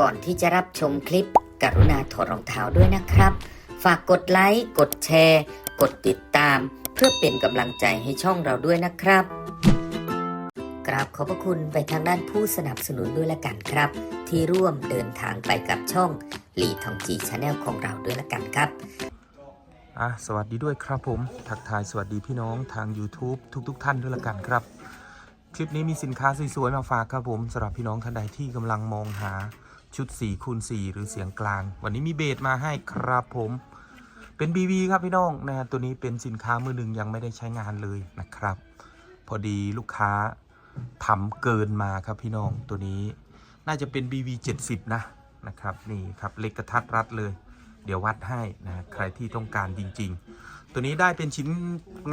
ก่อนที่จะรับชมคลิป กรุณาถอดรองเท้าด้วยนะครับ ฝากกดไลค์ กดแชร์ กดติดตาม เพื่อเป็นกำลังใจให้ช่องเราด้วยนะครับ กราบขอบพระคุณไปทางด้านผู้สนับสนุนด้วยละกันครับ ที่ร่วมเดินทางไปกับช่องหลีทองจีชาแนลของเราด้วยละกันครับอะสวัสดีด้วยครับผม ทักทายสวัสดีพี่น้องทาง YouTube ทุกๆทท่านด้วยละกันครับ คลิปนี้มีสินค้าสวยๆมาฝากครับผมสำหรับพี่น้องท่านใดที่กำลังมองหา ชุด4คูณ4หรือเสียงกลาง วันนี้มีเบสมาให้ครับผม เป็น BV ครับพี่น้องนะฮะตัวนี้เป็นสินค้ามือหนึ่งยังไม่ได้ใช้งานเลยนะครับ พอดีลูกค้าทำเกินมาครับพี่น้องตัวนี้ น่าจะเป็น BV 70 นะนะครับนี่ครับเล็กกระทัดรัดเลย เดี๋ยววัดให้นะใครที่ต้องการจริง ๆ ตัวนี้ได้เป็นชิ้น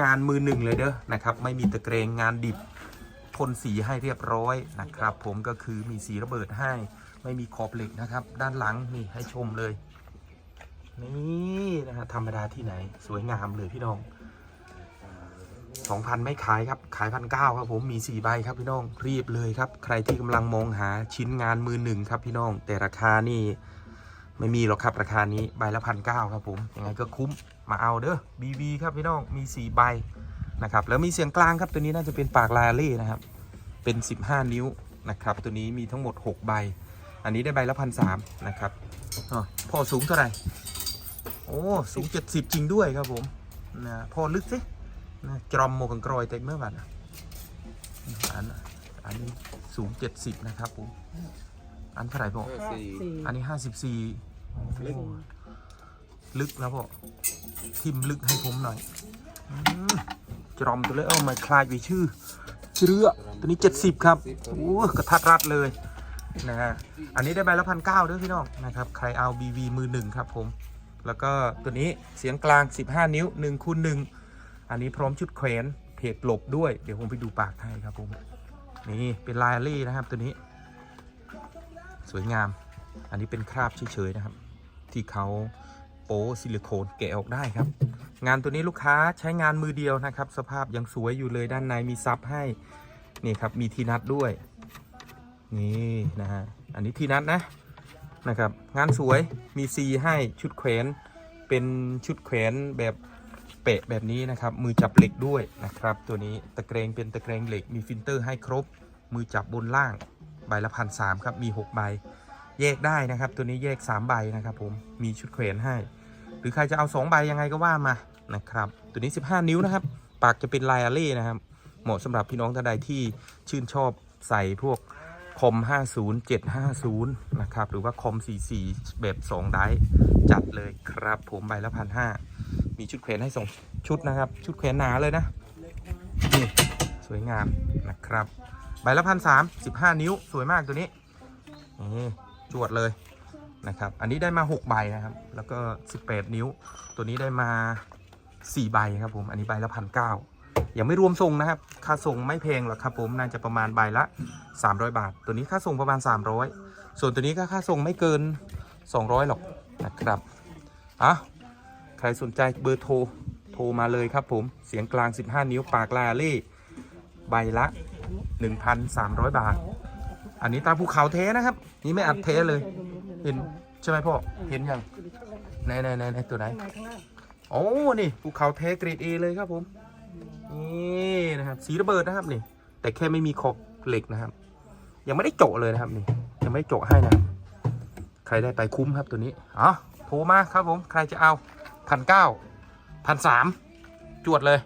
งานมือหนึ่งเลยเด้อนะครับ ไม่มีตะเกรงงานดิบพ่นสีให้เรียบร้อยนะครับ ผมก็คือมีสีระเบิดให้ ไม่มีขอบเหล็กนะครับ ด้านหลังนี่ให้ชมเลย นี่นะฮะธรรมดาที่ไหน สวยงามเลยพี่น้อง2,000ไม่ขายครับขายพันเก้าครับผมมี4ใบครับพี่น้องรีบเลยครับ ใครที่กำลังมองหาชิ้นงานมือหนึ่งครับพี่น้อง แต่ราคานี่ไม่มีหรอกครับราคานี้ใบละพันเก้าครับผมยังไงก็คุ้มมาเอาเด้อ BB ครับพี่น้องมี4ใบนะครับแล้วมีเสียงกลางครับตัวนี้น่าจะเป็นปากลาเล่นะครับเป็น 15 นิ้วนะครับตัวนี้มีทั้งหมด 6 ใบ อันนี้ได้ใบละพันสามนะครับอ๋อพ่อสูงเท่าไหร่ โอ้สูง70จริงด้วยครับผมนะพ่อลึกสินะจรอมโมกังกรอยเต็มเมื่อวันอะอันอันนี้สูง70นะครับผมอันเท่าไหร่พ่ออันนี้54ลึกลึกนะพ่อทิมลึกให้ผมหน่อยอืมจรอมตัวเลยเอ้ามาคลายไปชื่อเชื่อตัวนี้70ครับโอ้กระทัดรัดเลย นะฮะ อันนี้ได้ใบละพันเก้าด้วยพี่น้องนะครับ ใครเอา BV มือหนึ่งครับผม แล้วก็ตัวนี้เสียงกลาง 15 นิ้ว1คูณ1อันนี้พร้อมชุดแขวนเพจหลบด้วย เดี๋ยวผมไปดูปากให้ครับผม นี่เป็นลายเล่นะครับตัวนี้ สวยงาม อันนี้เป็นคราบเฉยๆนะครับ ที่เขาโป๊ซิลิโคนแกะออกได้ครับ งานตัวนี้ลูกค้าใช้งานมือเดียวนะครับ สภาพยังสวยอยู่เลยด้านในมีซับให้ นี่ครับมีทีนัดด้วย นี่นะฮะ อันนี้ที่นัดนะนะครับ งานสวยมีซีให้ชุดแขวนเป็นชุดแขวนแบบเปะแบบนี้นะครับ มือจับเหล็กด้วยนะครับ ตัวนี้ตะเกรงเป็นตะเกรงเหล็กมีฟิลเตอร์ให้ครบ มือจับบนล่างใบละพันสามครับมี6ใบแยกได้นะครับ ตัวนี้แยก 3 ใบนะครับ ผมมีชุดแขวนให้ หรือใครจะเอา 2 ใบยังไงก็ว่ามานะครับ ตัวนี้ 15 นิ้วนะครับ ปากจะเป็นลายอาเล่นะครับ เหมาะสำหรับพี่น้องท่านใดที่ชื่นชอบใส่พวก คอม 50 750 นะครับ หรือว่าคอม 44 แบบ 2 ได้ จัดเลยครับ ผมใบละพันห้ามีชุดแขวนให้2ชุดนะครับ ชุดแขวนหนาเลยนะ นี่ สวยงามนะครับ ใบละพันสามสิบห้านิ้ว สวยมากตัวนี้ นี่ จวดเลยนะครับ อันนี้ได้มา 6 ใบนะครับ แล้วก็ 18 นิ้ว ตัวนี้ได้มา 4 ใบครับผม อันนี้ใบละพันเก้า ยังไม่รวมส่งนะครับ ค่าส่งไม่แพงหรอกครับผมน่าจะประมาณใบละ 300 บาท ตัวนี้ค่าส่งประมาณ 300 ส่วนตัวนี้ก็ค่าส่งไม่เกิน 200 หรอกนะครับอะใครสนใจเบอร์โทรโทรมาเลยครับผมเสียงกลาง 15 นิ้วปากลาเล่ใบละ 1,300 บาท อันนี้ตาภูเขาเทนะครับ นี่ไม่อัดเทเลย เห็นใช่ไหมพ่อเห็นยังไหนไหนไหนตัวไหนโอ้นี่ภูเขาเทเกรดเอเลยครับผม นี่นะครับ สีระเบิดนะครับนี่แต่แค่ไม่มีขอบเหล็กนะครับ ยังไม่ได้โจาะเลยนะครับนี่ ยังไม่ได้โจาะให้นะใครได้ไปคุ้มครับตัวนี้อ๋อโทรมาครับผมใครจะเอาพันเก้าพันสามจวดเลย